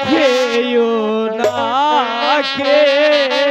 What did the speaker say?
খেয়েও না খেয়ে